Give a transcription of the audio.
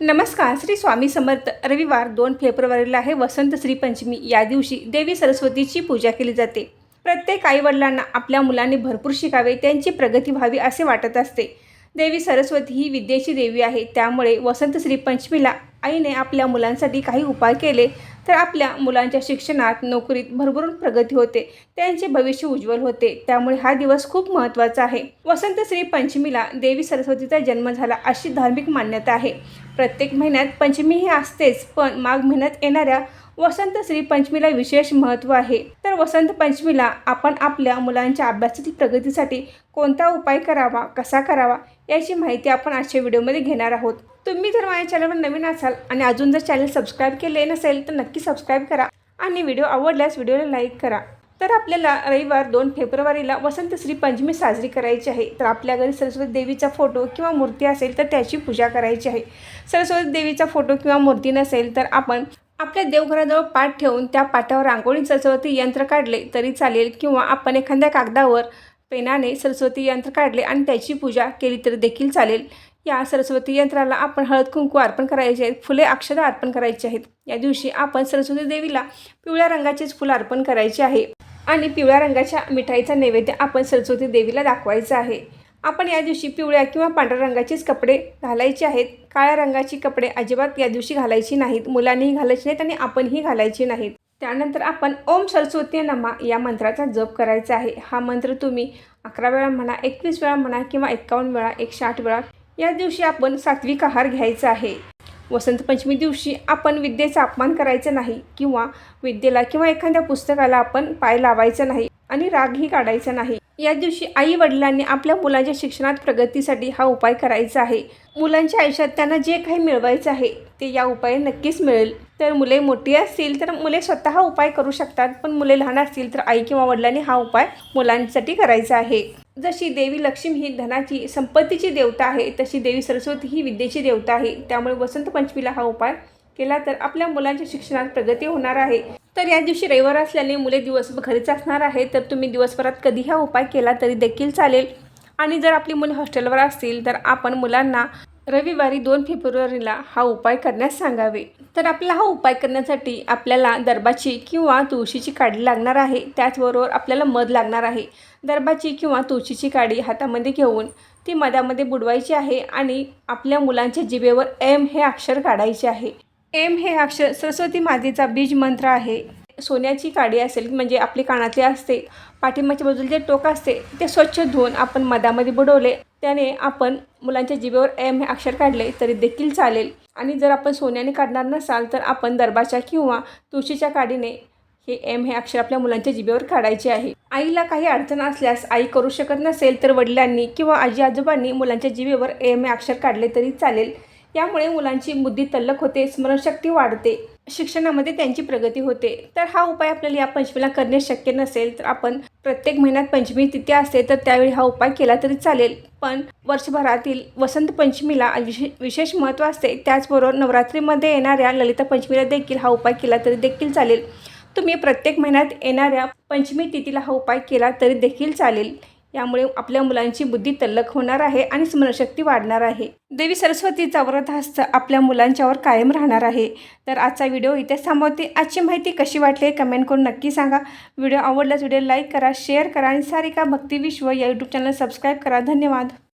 नमस्कार श्री स्वामी समर्थ. रविवार दोन फेब्रुवारीला आहे वसंत श्री पंचमी या दिवशी देवी सरस्वतीची पूजा केली जाते. प्रत्येक आईवडिलांना आपल्या मुलांनी भरपूर शिकावे त्यांची प्रगती व्हावी असे वाटत असते. देवी सरस्वती ही विद्येची देवी आहे. त्यामुळे वसंत श्री पंचमीला आईने आपल्या मुलांसाठी काही उपाय केले तर आपल्या मुलांच्या शिक्षणात नोकरीत भरभरून प्रगती होते. त्यांचे भविष्य उज्ज्वल होते. त्यामुळे हा दिवस खूप महत्त्वाचा आहे. वसंत श्री पंचमीला देवी सरस्वतीचा जन्म झाला अशी धार्मिक मान्यता आहे. प्रत्येक महिन्यात पंचमी ही असतेच पण माघ महिन्यात येणाऱ्या वसंत श्री पंचमीला विशेष महत्त्व आहे. तर वसंत पंचमीला आपण आपल्या मुलांच्या अभ्यासातील प्रगतीसाठी कोणता उपाय करावा कसा करावा याची माहिती आपण आजच्या व्हिडिओमध्ये घेणार आहोत. तुम्ही जर माझ्या चॅनलवर नवीन असाल आणि अजून जर चॅनल सबस्क्राईब केले नसेल तर नक्की सबस्क्राईब करा आणि व्हिडिओ आवडल्यास व्हिडिओला लाईक करा. तर आपल्याला रविवार दोन फेब्रुवारीला वसंत श्री पंचमी साजरी करायची आहे. तर आपल्या घरी सरस्वती देवीचा फोटो किंवा मूर्ती असेल तर त्याची पूजा करायची आहे. सरस्वती देवीचा फोटो किंवा मूर्ती नसेल तर आपण आपल्या देवघराजवळ पाठ ठेवून त्या पाठावर रांगोळी सरस्वती यंत्र काढले तरी चालेल किंवा आपण एखाद्या कागदावर पेनाने सरस्वती यंत्र काढले आणि त्याची पूजा केली तरी देखील चालेल. या सरस्वती यंत्राला आपण हळद कुंकू अर्पण करायचे आहेत. फुले अक्षरं अर्पण करायची आहेत. या दिवशी आपण सरस्वती देवीला पिवळ्या रंगाचेच फुलं अर्पण करायचे आहे. आणि पिवळ्या रंगाच्या मिठाईचा नैवेद्य आपण सरस्वती देवीला दाखवायचा आहे. आपण या दिवशी पिवळ्या किंवा पांढऱ्या रंगाचेच कपडे घालायचे आहेत. काळ्या रंगाची कपडे अजिबात या दिवशी घालायची नाहीत. मुलांनीही घालायची नाहीत आणि आपणही घालायची नाहीत. त्यानंतर आपण ओम सरस्वती नमा या मंत्राचा जप करायचा आहे. हा मंत्र तुम्ही अकरा वेळा म्हणा एकवीस वेळा म्हणा किंवा एकावन्न वेळा एकशे आठ वेळा या दिवशी आपण सात्विक आहार घ्यायचा आहे. वसंत पंचमी दिवशी आपण विद्येचा अपमान करायचा नाही किंवा विद्येला किंवा एखाद्या पुस्तकाला आपण पाय लावायचा नाही आणि रागही काढायचा नाही. या दिवशी आई वडिलांनी आपल्या मुलांच्या शिक्षणात प्रगतीसाठी हा उपाय करायचा आहे. मुलांच्या आयुष्यात त्यांना जे काही मिळवायचं आहे ते या उपाय नक्कीच मिळेल. तर मुले मोठी असतील तर मुले स्वतः उपाय करू शकतात पण मुले लहान असतील तर आई किंवा वडिलांनी हा उपाय मुलांसाठी करायचा आहे. जशी देवी लक्ष्मी ही धनाची संपत्तीची देवता आहे तशी देवी सरस्वती ही विद्येची देवता आहे. त्यामुळे वसंत पंचमीला हा उपाय केला तर आपल्या मुलांच्या शिक्षणात प्रगती होणार आहे. तर या दिवशी रविवार असल्याने मुले दिवसभर घरीच असणार आहे तर तुम्ही दिवसभरात कधी हा उपाय केला तरी देखील चालेल. आणि जर आपली मुले हॉस्टेलवर असतील तर आपण मुलांना रविवारी दोन फेब्रुवारीला हा उपाय करण्यास सांगावे. तर आपला हा उपाय करण्यासाठी आपल्याला दरबाची किंवा तुळशीची काडी लागणार आहे. त्याचबरोबर आपल्याला मध लागणार आहे. दरबाची किंवा तुळशीची काडी हातामध्ये घेऊन ती मधामध्ये बुडवायची आहे आणि आपल्या मुलांच्या जिभेवर एम हे अक्षर काढायचे आहे. एम हे अक्षर सरस्वती मातेचा बीज मंत्र आहे. सोन्याची काडी असेल म्हणजे आपली कानातली असते पाठिंबाच्या बाजूला जे टोक असते ते स्वच्छ धुवून आपण मधामध्ये बुडवले. त्याने आपण मुलांच्या जिभेवर एम हे अक्षर काढले तरी देखील चालेल. आणि जर आपण सोन्याने काढणार नसाल तर आपण दरबाच्या किंवा तुळशीच्या काडीने हे एम हे अक्षर आपल्या मुलांच्या जिभेवर काढायचे आहे. आईला काही अडचण असल्यास आई करू शकत नसेल तर वडिलांनी किंवा आजी आजोबांनी मुलांच्या जिभेवर एम हे अक्षर काढले तरी चालेल. यामुळे मुलांची बुद्धी तल्लख होते स्मरणशक्ती वाढते शिक्षणामध्ये त्यांची प्रगती होते. तर हा उपाय आपल्याला या पंचमीला करणे शक्य नसेल तर आपण प्रत्येक महिन्यात पंचमी तिथी असते तर त्यावेळी हा उपाय केला तरी चालेल. पण वर्षभरातील वसंत पंचमीला विशे विशेष महत्त्व असते. त्याचबरोबर नवरात्रीमध्ये येणाऱ्या ललिता पंचमीला देखील हा उपाय केला तरी देखील चालेल. तुम्ही प्रत्येक महिन्यात येणाऱ्या पंचमी तिथीला हा उपाय केला तरी देखील चालेल. यामुळे आपल्या मुलांची बुद्धी तल्लख होणार आहे आणि स्मरणशक्ती वाढणार आहे. देवी सरस्वतीचा हस्त आपल्या मुलांच्यावर कायम राहणार आहे. तर आजचा व्हिडिओ इथे थांबवते. आजची माहिती कशी वाटली कमेंट करून नक्की सांगा. व्हिडिओ आवडल्यास व्हिडिओ लाईक करा शेअर करा आणि सारिका भक्ती विश्व या यूट्यूब चॅनल सबस्क्राईब करा. धन्यवाद.